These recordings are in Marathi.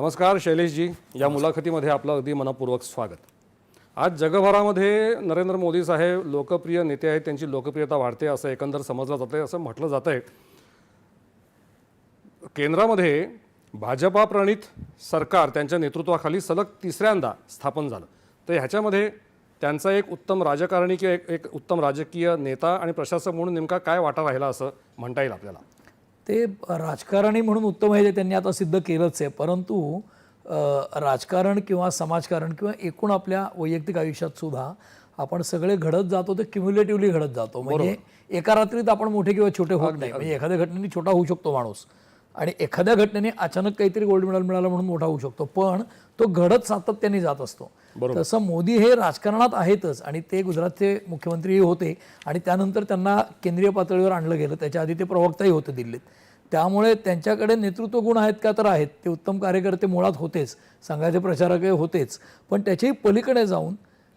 नमस्कार शैलेशजी. या मुलाखतीमध्ये आपलं अगदी मनपूर्वक स्वागत. आज जगभरामध्ये नरेंद्र मोदी साहेब लोकप्रिय नेते आहेत त्यांची लोकप्रियता वाढते असं एकंदर समजलं जातं असं म्हटलं जातं आहे केंद्रामध्ये भाजपा प्रणित सरकार त्यांच्या नेतृत्वाखाली सलग तिसऱ्यांदा स्थापन झालं. तर ह्याच्यामध्ये त्यांचा एक उत्तम राजकारणी किंवा एक एक उत्तम राजकीय नेता आणि प्रशासक म्हणून नेमका काय वाटा राहिला असं म्हणता येईल आपल्याला? ते राजकारणी म्हणून उत्तम आहे ते त्यांनी आता सिद्ध केलंच आहे. परंतु राजकारण किंवा समाजकारण किंवा एकूण आपल्या वैयक्तिक आयुष्यात सुद्धा आपण सगळे घडत जातो ते क्युम्युलेटिव्हली घडत जातो. म्हणजे एका रात्रीत आपण मोठे किंवा छोटे होत नाही. म्हणजे एखाद्या घटनेने छोटा होऊ शकतो माणूस. आणि एखाद्या घटनेने अचानक काहीतरी गोल्ड मेडल मिळालं म्हणून मोठा होऊ शकतो पण तो घडत सातत्याने जात असतो. तसं मोदी हे राजकारणात आहेतच आणि ते गुजरातचे मुख्यमंत्री होते आणि त्यानंतर त्यांना केंद्रीय पातळीवर आणलं गेलं. त्याच्या आधी ते प्रवक्ताही होते दिल्लीत. त्यामुळे त्यांच्याकडे नेतृत्व गुण आहेत का तर आहेत. ते उत्तम कार्यकर्ते मुळात होतेच संघाचे प्रचारकही होतेच. पण त्याच्याही पलीकडे जाऊन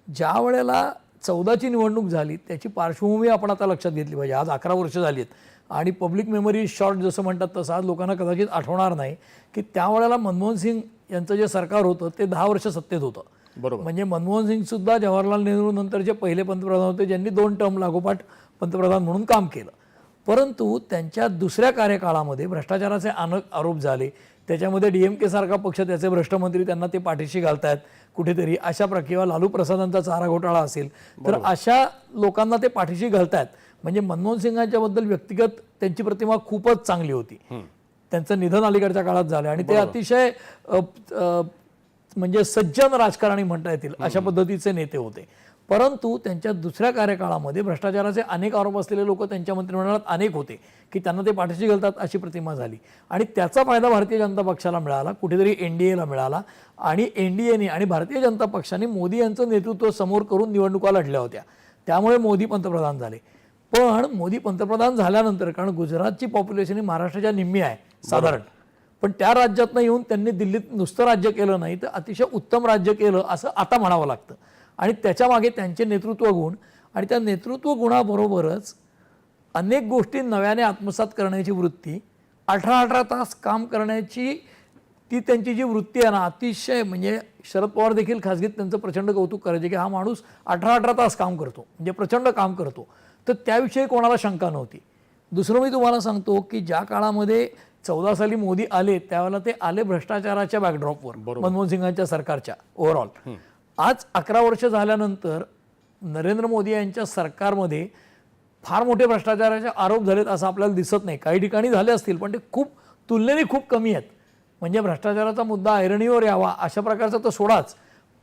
ज्या वेळेला चौदाची निवडणूक झाली त्याची पार्श्वभूमी आपण आता लक्षात घेतली पाहिजे. आज अकरा वर्ष झाली आहेत आणि पब्लिक मेमरी शॉर्ट जसं म्हणतात तसं आज लोकांना कदाचित आठवणार नाही की त्यावेळेला मनमोहन सिंग यांचं जे सरकार होतं ते दहा वर्ष सत्तेत होतं. बरोबर. म्हणजे मनमोहन सिंग सुद्धा जवाहरलाल नेहरू नंतरचे पहिले पंतप्रधान होते ज्यांनी दोन टर्म लागोपाठ पंतप्रधान म्हणून काम केलं. परंतु त्यांच्या दुसऱ्या कार्यकाळामध्ये भ्रष्टाचाराचे अनेक आरोप झाले त्याच्यामध्ये डी एम के सारखा पक्ष त्याचे भ्रष्ट मंत्री त्यांना ते पाठीशी घालतायत. कुठेतरी अशा प्रकार किंवा लालू प्रसादांचा चारा घोटाळा असेल तर अशा लोकांना ते पाठीशी घालतायत. म्हणजे मनमोहन सिंगांच्याबद्दल व्यक्तिगत त्यांची प्रतिमा खूपच चांगली होती. त्यांचं निधन अलीकडच्या काळात झालं आणि ते अतिशय म्हणजे सज्जन राजकारणी म्हणता येतील अशा पद्धतीचे नेते होते. परंतु त्यांच्या दुसऱ्या कार्यकाळामध्ये भ्रष्टाचाराचे अनेक आरोप असलेले लोक त्यांच्या मंत्रिमंडळात अनेक होते की त्यांना ते पाठीशी घालतात अशी प्रतिमा झाली. आणि त्याचा फायदा भारतीय जनता पक्षाला मिळाला कुठेतरी एन डी एला मिळाला. आणि एन डी एने आणि भारतीय जनता पक्षाने मोदी यांचं नेतृत्व समोर करून निवडणुका लढल्या होत्या. त्यामुळे मोदी पंतप्रधान झाले. पण मोदी पंतप्रधान झाल्यानंतर कारण गुजरातची पॉप्युलेशन ही महाराष्ट्राच्या निम्मी आहे साधारण. पण त्या राज्यातनं येऊन त्यांनी दिल्लीत नुसतं राज्य केलं नाही तर अतिशय उत्तम राज्य केलं असं आता म्हणावं लागतं. आणि त्याच्यामागे त्यांचे नेतृत्व गुण. आणि त्या नेतृत्व गुणाबरोबरच अनेक गोष्टी नव्याने आत्मसात करण्याची वृत्ती अठरा अठरा तास काम करण्याची ती त्यांची जी वृत्ती आहे ना अतिशय म्हणजे शरद पवार देखील खासगीत त्यांचं प्रचंड कौतुक करायचे की हा माणूस अठरा अठरा तास काम करतो म्हणजे प्रचंड काम करतो. तर त्याविषयी कोणाला शंका नव्हती. दुसरं मी तुम्हाला सांगतो की ज्या काळामध्ये चौदा साली मोदी आले त्यावेळेला ते आले भ्रष्टाचाराच्या बॅकड्रॉपवर मनमोहन सिंगांच्या सरकारच्या ओव्हरऑल आज अकरा वर्ष झाल्यानंतर नरेंद्र मोदी यांच्या सरकारमध्ये फार मोठे भ्रष्टाचाराचे आरोप झालेत असं आपल्याला दिसत नाही. काही ठिकाणी झाले असतील पण ते खूप तुलनेने खूप कमी आहेत. म्हणजे भ्रष्टाचाराचा मुद्दा ऐरणीवर यावा अशा प्रकारचा तर सोडाच.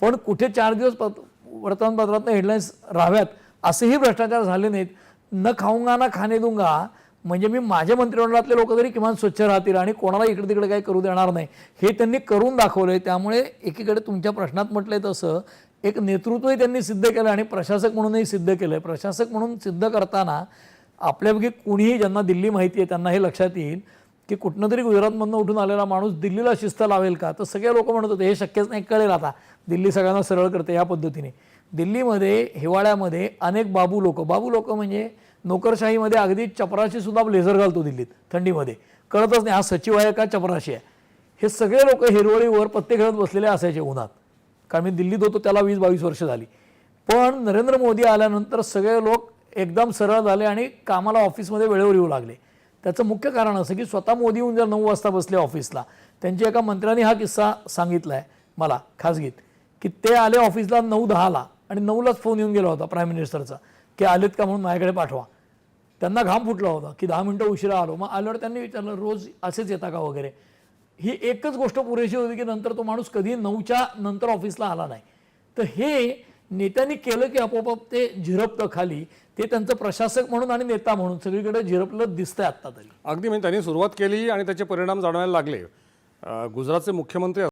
पण कुठे चार दिवस पत वर्तमानपत्रातनं हेडलाईन्स राहाव्यात असेही भ्रष्टाचार झाले नाहीत. न खाऊंगा ना खाणे दूंगा म्हणजे मी माझ्या मंत्रिमंडळातले लोक तरी किमान स्वच्छ राहतील आणि कोणाला इकडे तिकडे काही करू देणार नाही हे त्यांनी करून दाखवलं आहे त्यामुळे एकीकडे तुमच्या प्रश्नात म्हटलं आहे तसं एक नेतृत्वही त्यांनी सिद्ध केलं आणि प्रशासक म्हणूनही सिद्ध केलंय. प्रशासक म्हणून सिद्ध करताना आपल्यापैकी कुणीही ज्यांना दिल्ली माहिती आहे त्यांना हे लक्षात येईल की कुठनं तरी गुजरातमधनं उठून आलेला माणूस दिल्लीला शिस्त लावेल का? तर सगळे लोक म्हणत होते हे शक्यच नाही कळेल आता. दिल्ली सगळ्यांना सरळ करते या पद्धतीने. दिल्लीमध्ये हिवाळ्यामध्ये अनेक बाबू लोक बाबू लोक म्हणजे नोकरशाहीमध्ये अगदी चपराशी सुद्धा ब्लेझर घालतो दिल्लीत थंडीमध्ये. कळतच नाही हा सचिव आहे का चपराशी आहे? हे सगळे लोक हिरवळीवर पत्ते खेळत बसलेले असायचे उन्हात. कारण मी दिल्लीत होतो त्याला वीस बावीस वर्ष झाली. पण नरेंद्र मोदी आल्यानंतर सगळे लोक एकदम सरळ झाले आणि कामाला ऑफिसमध्ये वेळेवर येऊ लागले. त्याचं मुख्य कारण असं की स्वतः मोदी येऊन जर नऊ वाजता बसले ऑफिसला त्यांच्या एका मंत्र्यांनी हा किस्सा सांगितला आहे मला खाजगीत की ते आले ऑफिसला नऊ दहाला आणि नऊलाच फोन येऊन गेला होता प्राईम मिनिस्टरचा. की आलेत का म्हणून माझ्याकडे पाठवा. त्यांना घाम फुटला होता की दहा मिनटं उशिरा आलो. मग आल्यावर त्यांनी विचारलं रोज असेच येता का वगैरे? ही एकच गोष्ट पुरेशी होती की नंतर तो माणूस कधी नऊच्या नंतर ऑफिसला आला नाही. तर हे नेत्यांनी केलं की आपोआप ते झिरपतं खाली. ते त्यांचं प्रशासक म्हणून आणि नेता म्हणून सगळीकडे झिरपलं दिसतंय आत्ता तरी. अगदी म्हणजे त्यांनी सुरुवात केली आणि त्याचे परिणाम जाणवायला लागले. गुजरातचे मुख्यमंत्री